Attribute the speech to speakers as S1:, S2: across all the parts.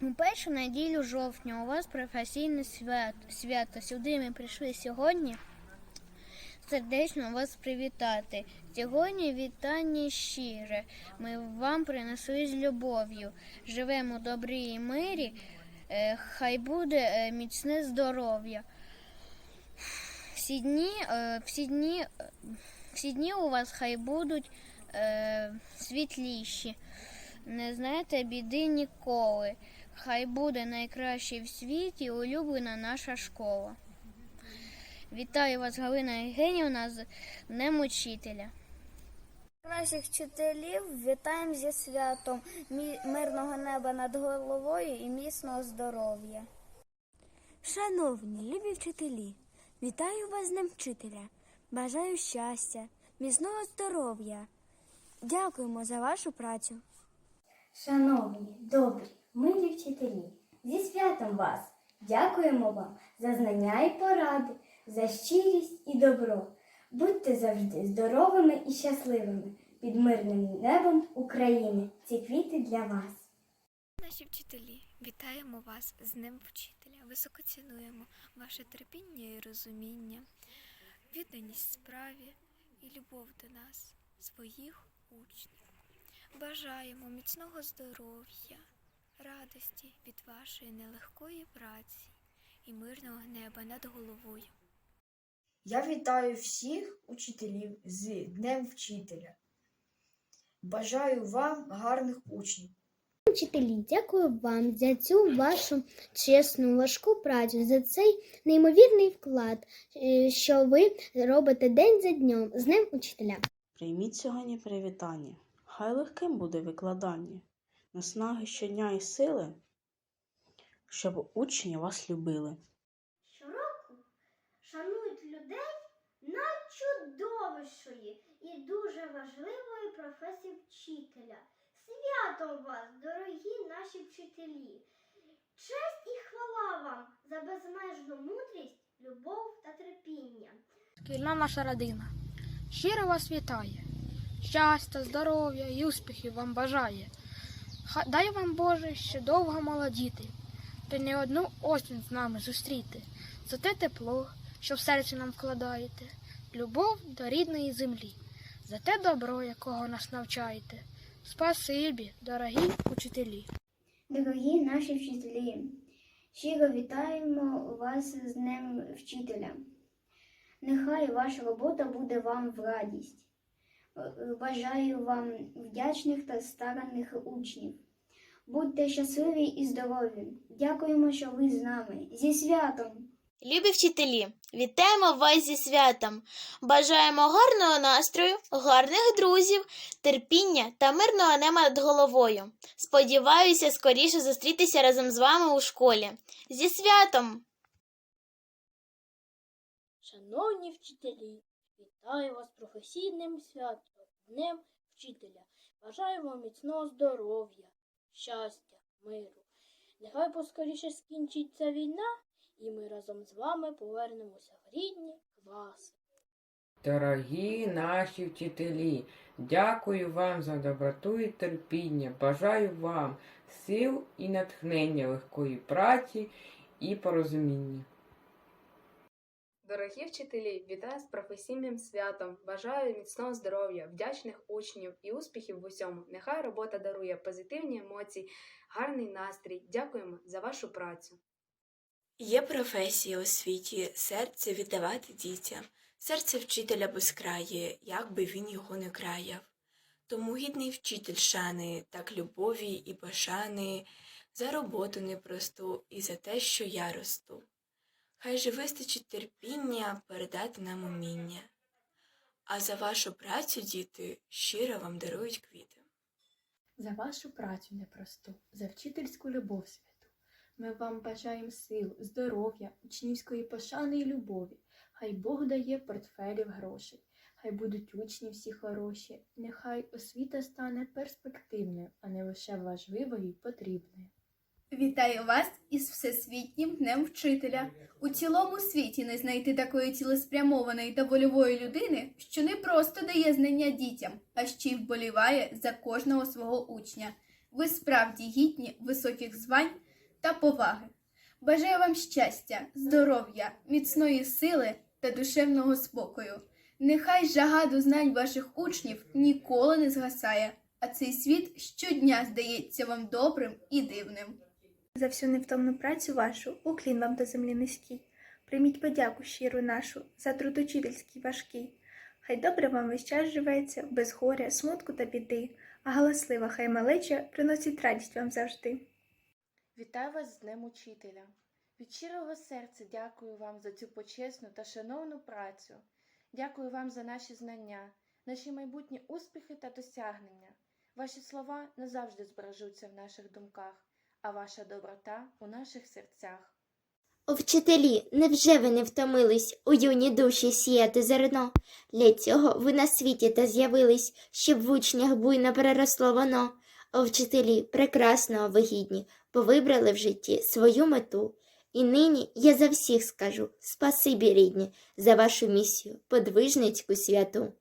S1: У першу неділю жовтня у вас професійне свято. Сюди ми прийшли сьогодні сердечно вас привітати. Сьогодні вітання щире. Ми вам принесли з любов'ю. Живемо у добрі і мирі. Е, Хай буде е, міцне здоров'я. Всі дні, е, всі дні, всі дні у вас хай будуть світліші. Не знаєте біди ніколи. Хай буде найкраще в світі улюблена наша школа. Вітаю вас, Галина Євгенівна, з Днем Учителя. Наших вчителів вітаємо зі святом мирного неба над головою і міцного здоров'я.
S2: Шановні, любі вчителі, вітаю вас з Днем вчителя. Бажаю щастя, міцного здоров'я. Дякуємо за вашу працю.
S3: Шановні, добрі, милі вчителі, зі святом вас! Дякуємо вам за знання і поради, за щирість і добро. Будьте завжди здоровими і щасливими під мирним небом України. Ці квіти для вас.
S4: Наші вчителі, вітаємо вас з Днем Вчителя. Високо цінуємо ваше терпіння і розуміння, відданість справі і любов до нас, своїх учнів. Бажаємо міцного здоров'я, радості від вашої нелегкої праці і мирного неба над головою.
S5: Я вітаю всіх учителів з Днем Вчителя. Бажаю вам гарних учнів.
S6: Вчителі, дякую вам за цю вашу чесну, важку працю, за цей неймовірний вклад, е, що ви робите день за днем з ним учителя.
S7: Прийміть сьогодні привітання. Хай легким буде викладання, наснаги щодня і сили, щоб учні вас любили.
S8: Щороку шанують людей найчудовішої і дуже важливої професії вчителя. Святом вас, дорогі наші вчителі! Честь і хвала вам за безмежну мудрість, любов та терпіння.
S9: Шкільна наша родина. Щиро вас вітає. Щастя, здоров'я і успіхів вам бажає. Дай вам Боже ще довго молодіти, та не одну осінь з нами зустріти. За те тепло, що в серці нам вкладаєте, любов до рідної землі, за те добро, якого нас навчаєте. Спасибі, дорогі учителі.
S3: Дорогі наші вчителі, щиро вітаємо вас з Днем Вчителя. Нехай ваша робота буде вам в радість. Бажаю вам вдячних та старанних учнів. Будьте щасливі і здорові. Дякуємо, що ви з нами. Зі святом!
S10: Любі вчителі, вітаємо вас зі святом! Бажаємо гарного настрою, гарних друзів, терпіння та мирного неба над головою. Сподіваюся, скоріше зустрітися разом з вами у школі. Зі святом!
S11: Шановні вчителі, вітаю вас професійним святом, Днем Вчителя. Бажаю вам міцного здоров'я, щастя, миру. Нехай поскоріше скінчиться війна, і ми разом з вами повернемося в рідні класи.
S12: Дорогі наші вчителі, дякую вам за доброту і терпіння. Бажаю вам сил і натхнення легкої праці і порозуміння.
S13: Дорогі вчителі, вітаю з професійним святом. Бажаю міцного здоров'я, вдячних учнів і успіхів в усьому. Нехай робота дарує позитивні емоції, гарний настрій. Дякуємо за вашу працю.
S4: Є професія у світі серце віддавати дітям, серце вчителя безкрає, як би він його не краяв. Тому гідний вчитель шани, так любові і пошани, за роботу непросту і за те, що я росту. Хай же вистачить терпіння передати нам уміння. А за вашу працю, діти, щиро вам дарують квіти.
S2: За вашу працю непросту, за вчительську любов святу. Ми вам бажаємо сил, здоров'я, учнівської пошани і любові. Хай Бог дає портфелів грошей, хай будуть учні всі хороші, нехай освіта стане перспективною, а не лише важливою і потрібною.
S14: Вітаю вас із Всесвітнім Днем Вчителя. У цілому світі не знайти такої цілеспрямованої та вольової людини, що не просто дає знання дітям, а ще й вболіває за кожного свого учня. Ви справді гідні високих звань та поваги. Бажаю вам щастя, здоров'я, міцної сили та душевного спокою. Нехай жага до знань ваших учнів ніколи не згасає, а цей світ щодня здається вам добрим і дивним.
S15: За всю невтомну працю вашу уклін вам до землі низький. Прийміть подяку щиру нашу за труд учительський важкий. Хай добре вам весь час живеться, без горя, смутку та біди, а галаслива хай малеча приносить радість вам завжди.
S16: Вітаю вас з Днем Учителя. Від щирого серця дякую вам за цю почесну та шановну працю. Дякую вам за наші знання, наші майбутні успіхи та досягнення. Ваші слова назавжди збережуться в наших думках, а ваша доброта у наших серцях.
S10: О, вчителі, невже ви не втомились у юні душі сіяти зерно? Для цього ви на світі та з'явились, щоб в учнях буйно переросло воно. О, вчителі, прекрасного ви гідні, бо вибрали в житті свою мету. І нині я за всіх скажу спасибі, рідні, за вашу місію, подвижницьку святу.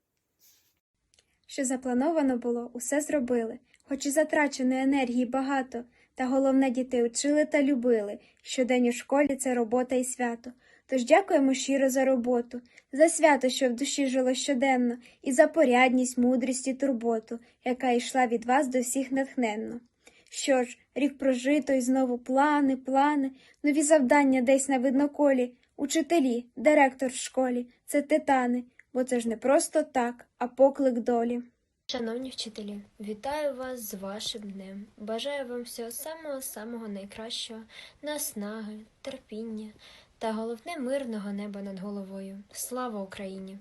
S15: Що заплановано було, усе зробили, хоч і затраченої енергії багато, та головне дітей учили та любили. Щодень у школі це робота і свято. Тож дякуємо щиро за роботу, за свято, що в душі жило щоденно, і за порядність, мудрість і турботу, яка йшла від вас до всіх натхненно. Що ж, рік прожито і знову плани, плани, нові завдання десь на видноколі, учителі, директор в школі це титани, бо це ж не просто так, а поклик долі.
S17: Шановні вчителі, вітаю вас з вашим днем. Бажаю вам всього самого самого найкращого, наснаги, терпіння та головне мирного неба над головою. Слава Україні!